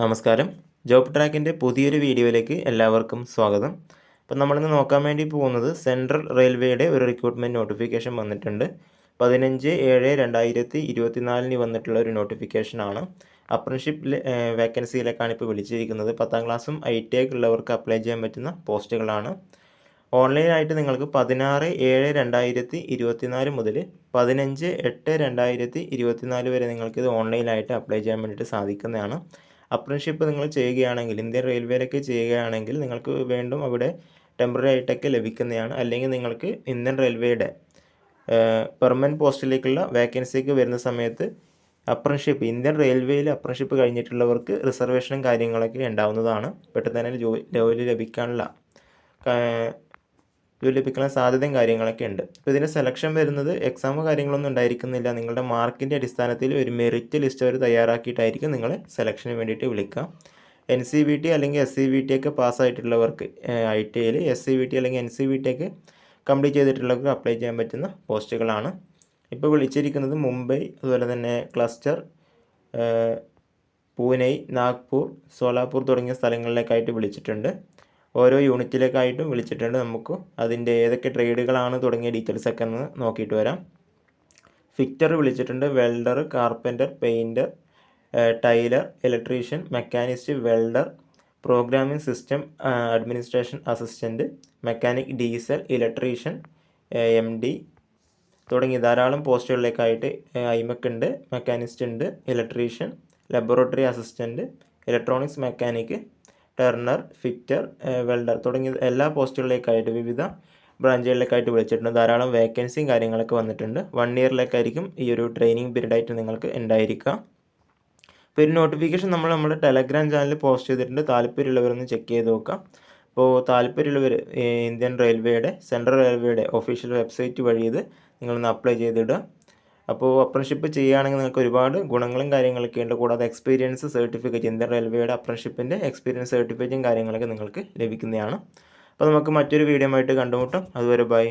നമസ്കാരം. ജോബ് ട്രാക്കിന്റെ പുതിയൊരു വീഡിയോയിലേക്ക് എല്ലാവർക്കും സ്വാഗതം. അപ്പം നമ്മളിന്ന് നോക്കാൻ വേണ്ടി പോകുന്നത് സെൻട്രൽ റെയിൽവേയുടെ ഒരു റിക്രൂട്ട്മെന്റ് നോട്ടിഫിക്കേഷൻ വന്നിട്ടുണ്ട്. പതിനഞ്ച് ഏഴ് രണ്ടായിരത്തി ഇരുപത്തിനാലിന് വന്നിട്ടുള്ള ഒരു നോട്ടിഫിക്കേഷനാണ് അപ്രൻഷിപ്പ് വേക്കൻസിയിലേക്കാണ് ഇപ്പോൾ വിളിച്ചിരിക്കുന്നത്. പത്താം ക്ലാസ്സും ഐ ടി ഐ ഉള്ളവർക്ക് അപ്ലൈ ചെയ്യാൻ പറ്റുന്ന പോസ്റ്റുകളാണ്. ഓൺലൈനായിട്ട് നിങ്ങൾക്ക് പതിനാറ് ഏഴ് രണ്ടായിരത്തി ഇരുപത്തിനാല് മുതൽ പതിനഞ്ച് എട്ട് രണ്ടായിരത്തി ഇരുപത്തിനാല് വരെ നിങ്ങൾക്കിത് ഓൺലൈനായിട്ട് അപ്ലൈ ചെയ്യാൻ വേണ്ടിയിട്ട് സാധിക്കുന്നതാണ്. അപ്രൻഷിപ്പ് നിങ്ങൾ ചെയ്യുകയാണെങ്കിൽ ഇന്ത്യൻ റെയിൽവേയിലേക്ക് ചെയ്യുകയാണെങ്കിൽ നിങ്ങൾക്ക് വീണ്ടും അവിടെ ടെമ്പററി ആയിട്ടൊക്കെ ലഭിക്കുന്നതാണ്. അല്ലെങ്കിൽ നിങ്ങൾക്ക് ഇന്ത്യൻ റെയിൽവേയുടെ പെർമനന്റ് പോസ്റ്റിലേക്കുള്ള വേക്കൻസിക്ക് വരുന്ന സമയത്ത് അപ്രൻഷിപ്പ് ഇന്ത്യൻ റെയിൽവേയിൽ അപ്രൻഷിപ്പ് കഴിഞ്ഞിട്ടുള്ളവർക്ക് റിസർവേഷനും കാര്യങ്ങളൊക്കെ ഉണ്ടാവുന്നതാണ്. പെട്ടെന്ന് തന്നെ ജോലി ജോലി ലഭിക്കാനുള്ള ജോലി ലഭിക്കാനുള്ള സാധ്യതയും കാര്യങ്ങളൊക്കെ ഉണ്ട്. അപ്പോൾ ഇതിന്റെ സെലക്ഷൻ വരുന്നത് എക്സാമോ കാര്യങ്ങളൊന്നും ഉണ്ടായിരിക്കുന്നില്ല. നിങ്ങളുടെ മാർക്കിന്റെ അടിസ്ഥാനത്തിൽ ഒരു മെറിറ്റ് ലിസ്റ്റ് അവർ തയ്യാറാക്കിയിട്ടായിരിക്കും നിങ്ങൾ സെലക്ഷന് വേണ്ടിയിട്ട് വിളിക്കുക. എൻ സി ബി ടി അല്ലെങ്കിൽ എസ് സി ബി ടി ഒക്കെ പാസ്സായിട്ടുള്ളവർക്ക് ഐ ടി ഐയിൽ എസ് സി ബി ടി അല്ലെങ്കിൽ എൻ സി ബി ടി ഒക്കെ കംപ്ലീറ്റ് ചെയ്തിട്ടുള്ളവർക്ക് അപ്ലൈ ചെയ്യാൻ പറ്റുന്ന പോസ്റ്റുകളാണ് ഇപ്പോൾ വിളിച്ചിരിക്കുന്നത് മുംബൈ അതുപോലെ തന്നെ ക്ലസ്റ്റർ പൂനെ നാഗ്പൂർ സോലാപൂർ തുടങ്ങിയ സ്ഥലങ്ങളിലേക്കായിട്ട് വിളിച്ചിട്ടുണ്ട്. ഓരോ യൂണിറ്റിലേക്കായിട്ടും വിളിച്ചിട്ടുണ്ട്. നമുക്ക് അതിന്റെ ഏതൊക്കെ ട്രേഡുകളാണ് തുടങ്ങിയ ഡീറ്റെയിൽസൊക്കെ ഒന്ന് നോക്കിയിട്ട് വരാം. ഫിക്റ്റർ വിളിച്ചിട്ടുണ്ട്. Welder carpenter painter tailor electrician machinist welder programming system administration assistant mechanic diesel electrician M D തുടങ്ങി ധാരാളം പോസ്റ്റുകളിലേക്കായിട്ട് ഐമക്ക് ഉണ്ട്. മെക്കാനിസ്റ്റ് ഉണ്ട്. Electrician laboratory assistant electronics mechanic turner fitter welder തുടങ്ങിയ എല്ലാ പോസ്റ്റുകളിലേക്കായിട്ട് വിവിധ ബ്രാഞ്ചുകളിലേക്കായിട്ട് വിളിച്ചിട്ടുണ്ട്. ധാരാളം വേക്കൻസിയും കാര്യങ്ങളൊക്കെ വന്നിട്ടുണ്ട്. വൺ ഇയറിലേക്കായിരിക്കും ഈ ഒരു ട്രെയിനിങ് പീരീഡായിട്ട് നിങ്ങൾക്ക് ഉണ്ടായിരിക്കുക. അപ്പോൾ ഒരു നോട്ടിഫിക്കേഷൻ നമ്മൾ നമ്മുടെ ടെലഗ്രാം ചാനലിൽ പോസ്റ്റ് ചെയ്തിട്ടുണ്ട്. താല്പര്യമുള്ളവരൊന്ന് ചെക്ക് ചെയ്ത് നോക്കാം അപ്പോൾ താല്പര്യമുള്ളവർ ഇന്ത്യൻ റെയിൽവേയുടെ സെൻട്രൽ റെയിൽവേയുടെ ഒഫീഷ്യൽ വെബ്സൈറ്റ് വഴി ഇത് നിങ്ങളൊന്ന് അപ്ലൈ ചെയ്തിടുക. അപ്പോൾ അപ്രൻഷിപ്പ് ചെയ്യുകയാണെങ്കിൽ നിങ്ങൾക്ക് ഒരുപാട് ഗുണങ്ങളും കാര്യങ്ങളൊക്കെ ഉണ്ട്. കൂടാതെ എക്സ്പീരിയൻസ് സർട്ടിഫിക്കറ്റ് ഇന്ത്യൻ റെയിൽവേയുടെ അപ്രൻഷിപ്പിന്റെ എക്സ്പീരിയൻസ് സർട്ടിഫിക്കറ്റും കാര്യങ്ങളൊക്കെ നിങ്ങൾക്ക് ലഭിക്കുന്നതാണ്. അപ്പോൾ നമുക്ക് മറ്റൊരു വീഡിയോ ആയിട്ട് കണ്ടുമുട്ടാം. അതുവരെ ബൈ